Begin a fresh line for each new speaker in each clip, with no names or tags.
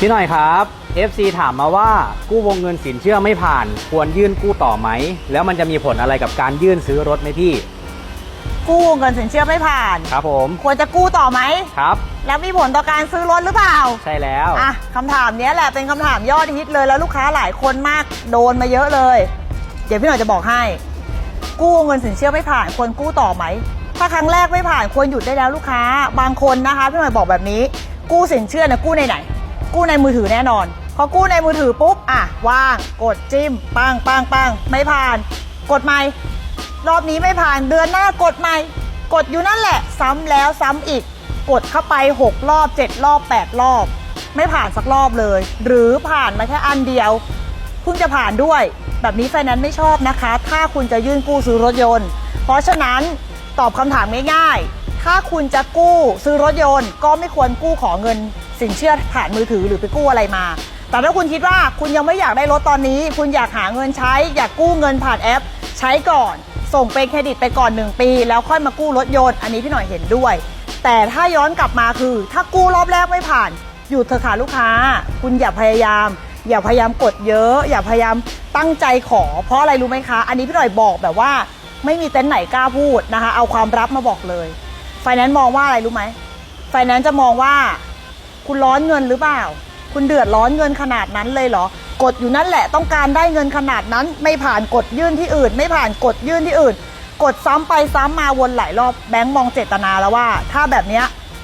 พี่หน่อยครับ FC ถามมาว่ากู้วงเงินสินเชื่อไม่ผ่าน ควรยื่นกู้ต่อไหม แล้วมันจะมีผลอะไรกับการยื่นซื้อรถไหมพี่
กู้เงินสินเชื่อไม่ผ่าน
ครับผม
ควรจะกู้ต่อไหม
ครับ
แล้วมีผลต่อการซื้อรถหรือเปล่า
ใช่แล้ว
อะคำถามเนี้ยแหละเป็นคำถามยอดฮิตเลยแล้วลูกค้าหลายคนมากโดนมาเยอะเลย เดี๋ยวพี่หน่อยจะบอกให้ กู้เงินสินเชื่อไม่ผ่าน ควรกู้ต่อไหม ถ้าครั้งแรกไม่ผ่านควรหยุดได้แล้วลูกค้า บางคนนะคะพี่หน่อยบอกแบบนี้ กู้สินเชื่อนะกู้ในไหน กู้ในมือถือแน่นอน พอกู้ในมือถือปุ๊บ อะ ว่าง กดจิ้ม ปังปังปังไม่ผ่าน กดใหม่ รอบนี้ไม่ผ่านเดือนหน้ากดใหม่ กดอยู่นั่นแหละ ซ้ำแล้วซ้ำอีก กดเข้าไป 6 รอบ 7 รอบ 8 รอบ ไม่ผ่านสักรอบเลย หรือผ่านมาแค่อันเดียวเพิ่งจะผ่านด้วย แบบนี้ไฟแนนซ์ไม่ชอบนะคะ ถ้าคุณจะยื่นกู้ซื้อรถยนต์ เพราะฉะนั้นตอบคำถามง่ายๆ ถ้าคุณจะกู้ซื้อรถยนต์ ก็ไม่ควรกู้ขอเงิน สินเชื่อผ่านมือถือหรือไปกู้อะไรมา แต่ถ้าคุณคิดว่าคุณยังไม่อยากได้รถตอนนี้ คุณอยากหาเงินใช้ อยากกู้เงินผ่านแอป ใช้ก่อน ส่งเป็นเครดิตไปก่อน 1 ปี แล้วค่อยมากู้รถยนต์ อันนี้พี่หน่อยเห็นด้วย แต่ถ้าย้อนกลับมาคือ ถ้ากู้รอบแรกไม่ผ่านหยุดเถอะค่ะลูกค้า คุณอย่าพยายาม อย่าพยายามกดเยอะ อย่าพยายามตั้งใจขอ เพราะอะไรรู้ไหมคะ อันนี้พี่หน่อยบอกแบบว่า ไม่มีเต็นท์ไหนกล้าพูดนะคะ เอาความรับมาบอกเลย แนนซ์มองว่าอะไรรู้ไหมไฟแนนซ์จะมองว่า คุณร้อนเงินหรือเปล่า คุณเดือดร้อนเงินขนาดนั้นเลยเหรอกดอยู่นั่นแหละต้องการได้เงินขนาดนั้น ไม่ผ่านกดยื่นที่อื่น ไม่ผ่านกดยื่นที่อื่น กดซ้ำไปซ้ำมาวนหลายรอบแบงก์มองเจตนาแล้วว่า ถ้าแบบนี้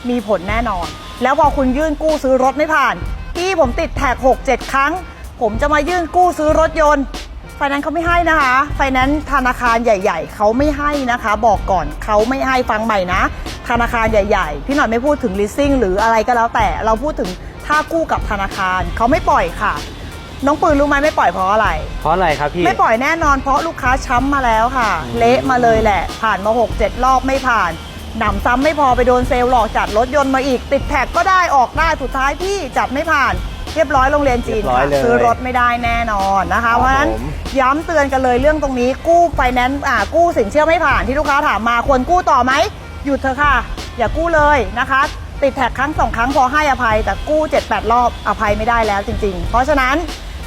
มีผลแน่นอน แล้วพอคุณยื่นกู้ซื้อรถไม่ผ่านพี่ผมติดแท็ก6 7 ครั้ง ผมจะมายื่นกู้ซื้อรถยนต์ไฟแนนซ์เขาไม่ให้นะคะไฟแนนซ์ธนาคารใหญ่ ๆเขาไม่ให้นะคะ บอกก่อนเขาไม่ให้ฟังใหม่นะ ธนาคารใหญ่ๆ พี่หน่อยไม่พูดถึง leasing หรืออะไรก็แล้วแต่เราพูดถึงถ้ากู้กับธนาคารเขาไม่ปล่อยค่ะ น้องปืนรู้ไหมไม่ปล่อยเพราะอะไร
เพราะอะไรครับพี่
ไม่ปล่อยแน่นอนเพราะลูกค้าช้ำมาแล้วค่ะ เละมาเลยแหละ ผ่านมา 6 7 รอบไม่ผ่านหนำซ้ำไม่พอไปโดนเซลล์หลอกจัดรถยนต์มาอีก ติดแท็กก็ได้ออกได้สุดท้ายพี่จัดไม่ผ่าน เรียบร้อยโรงเรียนจีน
เรียบร้อ
ค่ะ
ยเลย
ซื้อรถไม่ได้แน่นอนนะ
ครั
คะ
บ
เพราะฉะนั้น
ผม
ย้ำเตือนกันเลยเรื่องตรงนี้กู้ไฟแนนซ์อ่ากู้สินเชื่อไม่ผ่านที่ลูกค้าถามมาควรกู้ต่อไหม หยุดเถอะค่ะ อย่ากู้เลยนะคะ ติดแท็กครั้งสองครั้งพอให้อภัย แต่กู้ 7-8 รอบอภัยไม่ได้แล้วจริง ๆ เพราะฉะนั้น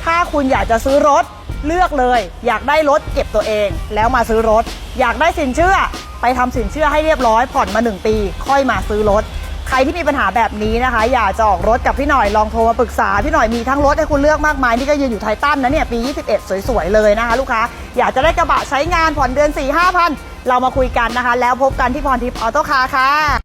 ถ้าคุณอยากจะซื้อรถเลือกเลย อยากได้รถเก็บตัวเอง แล้วมาซื้อรถ อยากได้สินเชื่อ ไปทำสินเชื่อให้เรียบร้อยผ่อนมา 1 ปี ค่อยมาซื้อรถ ใครที่มีปัญหาแบบนี้นะคะ อยากจะออกรถกับพี่หน่อยลองโทรมาปรึกษาพี่หน่อยมีทั้งรถให้คุณเลือกมากมายนี่ก็ยืนอยู่ไทตันนะเนี่ยปี 21 สวยๆเลยนะคะ ลูกค้าอยากจะได้กระบะใช้งานผ่อนเดือน4 5 0 0 0 เรามาคุยกันนะคะ แล้วพบกันที่พรทิพย์ออโต้คาร์ค่ะ